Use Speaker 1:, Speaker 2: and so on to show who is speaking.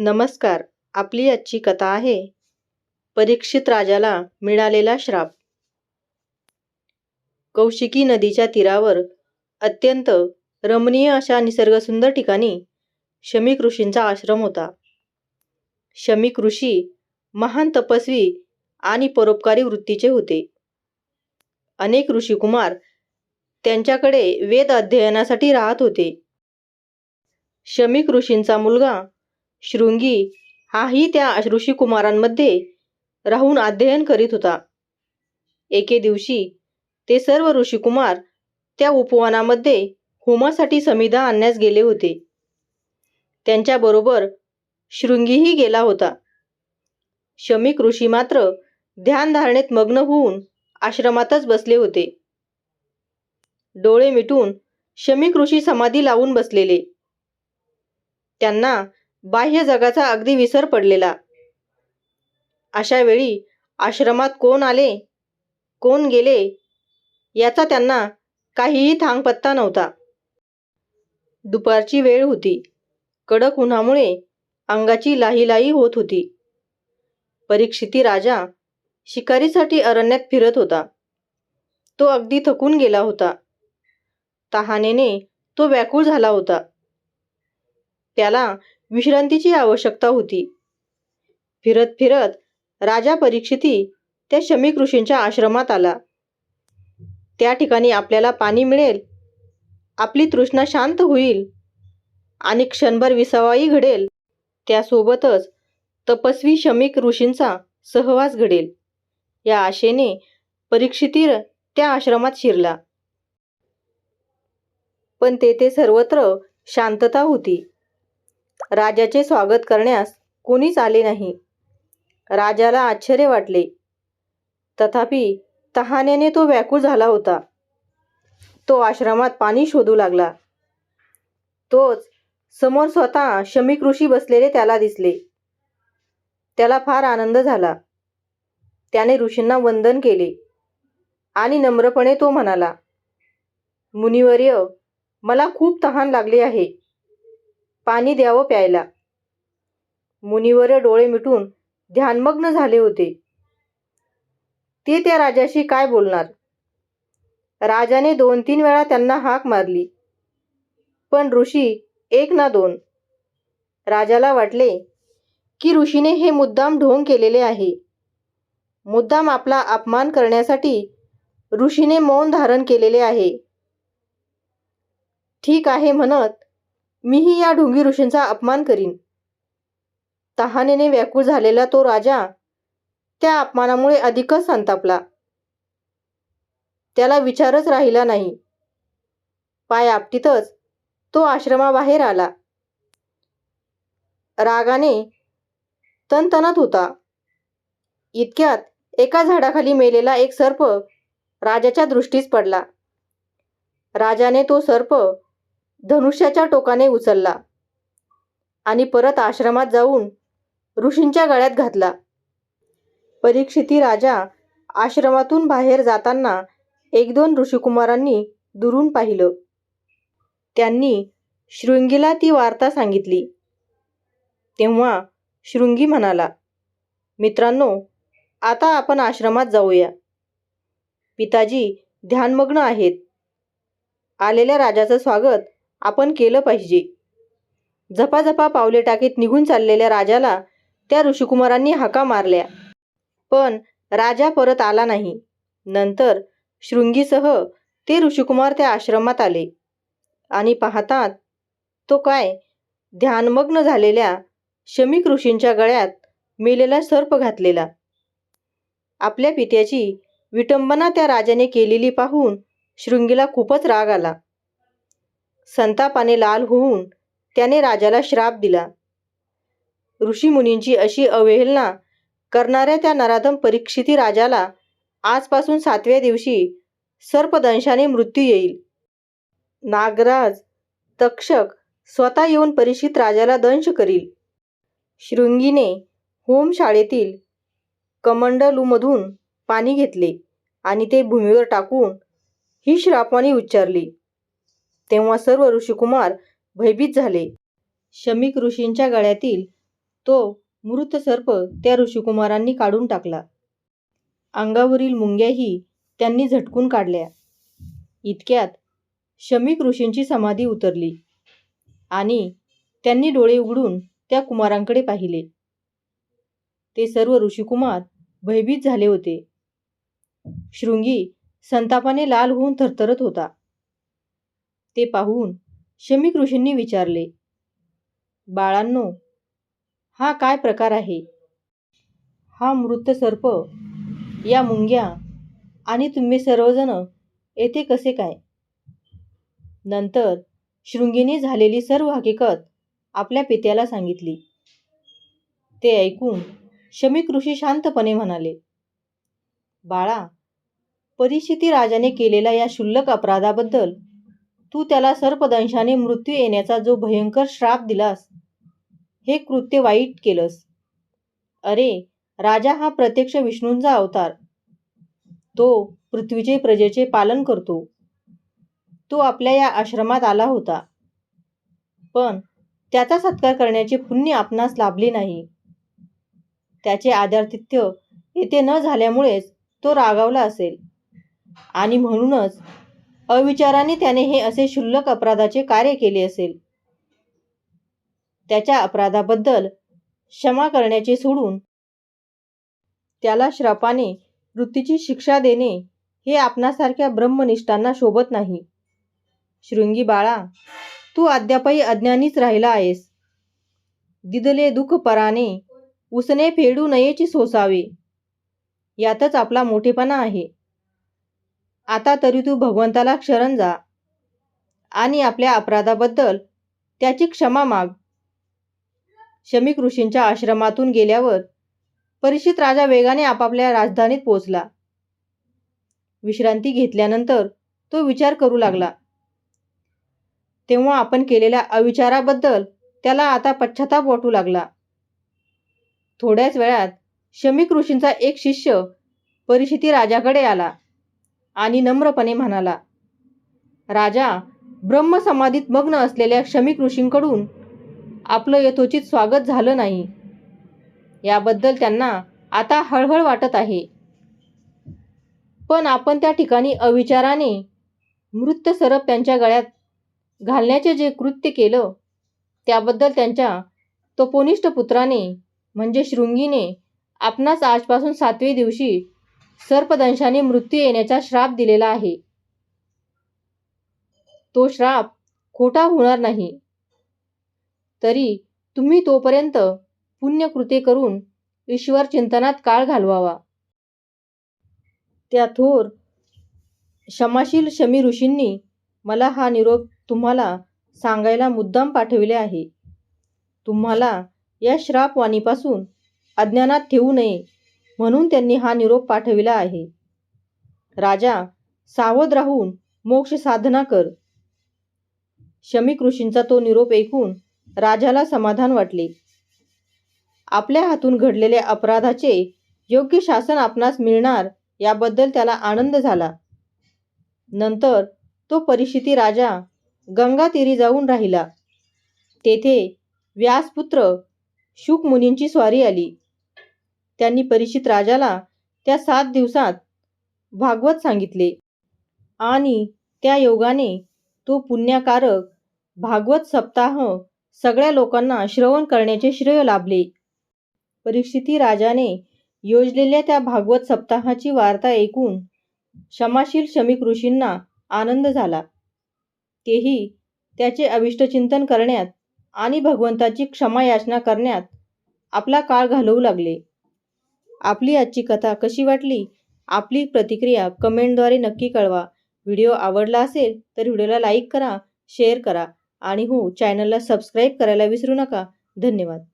Speaker 1: नमस्कार आपली आजची कथा आहे परीक्षित राजाला मिळालेला श्राप कौशिकी नदीच्या तीरावर अत्यंत रमणीय अशा निसर्गसुंदर ठिकाणी शमीक ऋषींचा आश्रम होता शमीक ऋषी महान तपस्वी आणि परोपकारी वृत्तीचे होते अनेक ऋषिकुमार त्यांच्याकडे वेद अध्ययनासाठी राहत होते शमीक ऋषींचा मुलगा शृंगी हाही त्या ऋषिकुमारांमध्ये राहून अध्ययन करीत होता एके दिवशी ते सर्व ऋषिकुमार त्या उपवनामध्ये होमासाठी समिधा आणण्यास गेले होते त्यांच्याबरोबर शृंगीही गेला होता शमिक ऋषी मात्र ध्यानधारणेत मग्न होऊन आश्रमातच बसले होते डोळे मिटून शमिक ऋषी समाधी लावून बसलेले त्यांना बाह्य जगाचा अगदी विसर पडलेला अशा वेळी आश्रमात कोण आले कोण गेले याचा त्यांना काहीही पत्ता नव्हता दुपारची वेळ होती कडक उन्हामुळे अंगाची लाहीलाही होत होती परीक्षिती राजा शिकारीसाठी अरण्यात फिरत होता तो अगदी थकून गेला होता तहानेने तो व्याकुळ झाला होता त्याला विश्रांतीची आवश्यकता होती फिरत फिरत राजा परीक्षिती त्या शमीक ऋषींच्या आश्रमात आला त्या ठिकाणी आपल्याला पाणी मिळेल आपली तृष्णा शांत होईल आणि क्षणभर विसावाही घडेल त्यासोबतच तपस्वी शमीक ऋषींचा सहवास घडेल या आशेने परीक्षितीर त्या आश्रमात शिरला पण तेथे सर्वत्र शांतता होती राजाचे स्वागत करण्यास कोणीच आले नाही राजाला आश्चर्य वाटले तथापि तहाण्याने तो व्याकुळ झाला होता तो आश्रमात पाणी शोधू लागला तोच समोर स्वतः शमी ऋषी बसलेले त्याला दिसले त्याला फार आनंद झाला त्याने ऋषींना वंदन केले आणि नम्रपणे तो म्हणाला मुनिवर्य मला खूप तहान लागले आहे पाणी द्यावं प्यायला मुनिवर डोळे मिटून ध्यानमग्न झाले होते ते त्या राजाशी काय बोलणार राजाने दोन तीन वेळा त्यांना हाक मारली पण ऋषी एक ना दोन राजाला वाटले की ऋषीने हे मुद्दाम ढोंग केलेले आहे मुद्दाम आपला अपमान करण्यासाठी ऋषीने मौन धारण केलेले आहे ठीक आहे म्हणत मीही या ढोंगी ऋषींचा अपमान करीन तहानेने व्याकुळ झालेला तो राजा त्या अपमानामुळे अधिकच संतापला त्याला विचारच राहिला नाही पाय आपटीतच तो आश्रमाबाहेर आला रागाने तनतनत होता इतक्यात एका झाडाखाली मेलेला एक सर्प राजाच्या दृष्टीस पडला राजाने तो सर्प धनुष्याच्या टोकाने उचलला आणि परत आश्रमात जाऊन ऋषींच्या गळ्यात घातला परीक्षिती राजा आश्रमातून बाहेर जाताना एक दोन ऋषिकुमारांनी दुरून पाहिलं त्यांनी शृंगीला ती वार्ता सांगितली तेव्हा शृंगी म्हणाला मित्रांनो आता आपण आश्रमात जाऊया पिताजी ध्यानमग्न आहेत आलेल्या राजाचं स्वागत आपण केलं पाहिजे झपाझपा पावले टाकीत निघून चाललेल्या राजाला त्या ऋषिकुमारांनी हाका मारल्या पण राजा परत आला नाही नंतर शृंगीसह ते ऋषिकुमार त्या आश्रमात आले आणि पाहतात तो काय ध्यानमग्न झालेल्या शमिक ऋषींच्या गळ्यात मेलेला सर्प घातलेला आपल्या पित्याची विटंबना त्या राजाने केलेली पाहून शृंगीला खूपच राग आला संतापाने लाल होऊन त्याने राजाला श्राप दिला मुनींची अशी अवहेलना करणाऱ्या त्या नराधम परीक्षिती राजाला आजपासून सातव्या दिवशी सर्पदंशाने मृत्यू येईल नागराज तक्षक स्वतः येऊन परीक्षित राजाला दंश करील शृंगीने होम शाळेतील कमंडलूमधून पाणी घेतले आणि ते भूमीवर टाकून ही श्रापवाणी उच्चारली तेव्हा सर्व ऋषिकुमार भयभीत झाले शमिक ऋषींच्या गळ्यातील तो मृत सर्प त्या ऋषिकुमारांनी काढून टाकला अंगावरील मुंग्याही त्यांनी झटकून काढल्या इतक्यात शमिक ऋषींची समाधी उतरली आणि त्यांनी डोळे उघडून त्या कुमारांकडे पाहिले ते सर्व ऋषिकुमार भयभीत झाले होते शृंगी संतापाने लाल होऊन थरथरत होता ते पाहून शमीक ऋषींनी विचारले बाळांनो हा काय प्रकार आहे हा मृत सर्प या मुंग्या आणि तुम्ही सर्वजण येथे कसे काय नंतर शृंगीने झालेली सर्व हकीकत आपल्या पित्याला सांगितली ते ऐकून शमीक ऋषी शांतपणे म्हणाले बाळा परिस्थिती राजाने केलेल्या या क्षुल्लक अपराधाबद्दल तू त्याला सर्पदंशाने मृत्यू येण्याचा जो भयंकर श्राप दिलास हे कृत्य वाईट केलंस अरे राजा हा प्रत्यक्ष विष्णूंचा अवतार तो पृथ्वीचे प्रजेचे पालन करतो तो आपल्या या आश्रमात आला होता पण त्याचा सत्कार करण्याचे पुण्य आपणास लाभले नाही त्याचे आदरातिथ्य येथे न झाल्यामुळेच तो रागावला असेल आणि म्हणूनच अविचाराने त्याने हे असे क्षुल्लक अपराधाचे कार्य केले असेल त्याच्या अपराधाबद्दल क्षमा करण्याचे सोडून त्याला श्रापाने वृत्तीची शिक्षा देणे हे आपणासारख्या ब्रह्मनिष्ठांना शोभत नाही शृंगी बाळा तू अद्यापही अज्ञानीच राहिला आहेस दिदले दुःख पराने उसने फेडू नयेची सोसावे यातच आपला मोठेपणा आहे आता तरी तू भगवंताला क्षरण जा आणि आपल्या अपराधाबद्दल त्याची क्षमा माग शमिक ऋषींच्या आश्रमातून गेल्यावर परिषित राजा वेगाने आपापल्या राजधानीत पोचला विश्रांती घेतल्यानंतर तो विचार करू लागला तेव्हा आपण केलेल्या अविचाराबद्दल त्याला आता पश्चाताप वाटू लागला थोड्याच वेळात शमिक ऋषींचा एक शिष्य परिषिती राजाकडे आला आणि नम्रपणे म्हणाला राजा समाधीत मग्न असलेल्या शमिक ऋषींकडून आपलं यथोचित स्वागत झालं नाही याबद्दल त्यांना आता हळहळ वाटत आहे पण आपण त्या ठिकाणी अविचाराने मृत सरप त्यांच्या गळ्यात घालण्याचे जे कृत्य केलं त्याबद्दल त्यांच्या तोपोनिष्ठ पुत्राने म्हणजे शृंगीने आपणास आजपासून सातवे दिवशी सर्पदंशाने मृत्यू येण्याचा श्राप दिलेला आहे तो श्राप खोटा होणार नाही तरी तुम्ही तोपर्यंत पुण्यकृती करून ईश्वर चिंतनात काळ घालवावा त्या थोर क्षमाशील शमी ऋषींनी मला हा निरोप तुम्हाला सांगायला मुद्दाम पाठविले आहे तुम्हाला या श्रापवाणीपासून अज्ञानात ठेवू नये म्हणून त्यांनी हा निरोप पाठविला आहे राजा सावध राहून मोक्ष साधना कर शमी ऋषींचा तो निरोप ऐकून राजाला समाधान वाटले आपल्या हातून घडलेल्या अपराधाचे योग्य शासन आपणास मिळणार याबद्दल त्याला आनंद झाला नंतर तो परिस्थिती राजा गंगा तीरी जाऊन राहिला तेथे व्यासपुत्र शुकमुनींची स्वारी आली त्यांनी परिचित राजाला त्या सात दिवसात भागवत सांगितले आणि त्या योगाने तो पुण्याकारक भागवत सप्ताह सगळ्या लोकांना श्रवण करण्याचे श्रेय लाभले परीक्षिती राजाने योजलेल्या त्या भागवत सप्ताहाची वार्ता ऐकून क्षमाशील शमिक ऋषींना आनंद झाला तेही त्याचे अविष्टचिंतन करण्यात आणि भगवंताची क्षमा याचना करण्यात आपला काळ घालवू लागले आपली आजची कथा कशी वाटली आपली प्रतिक्रिया कमेंटद्वारे नक्की कळवा व्हिडिओ आवडला असेल तर व्हिडिओला लाईक करा शेअर करा आणि हो चॅनलला सबस्क्राईब करायला विसरू नका धन्यवाद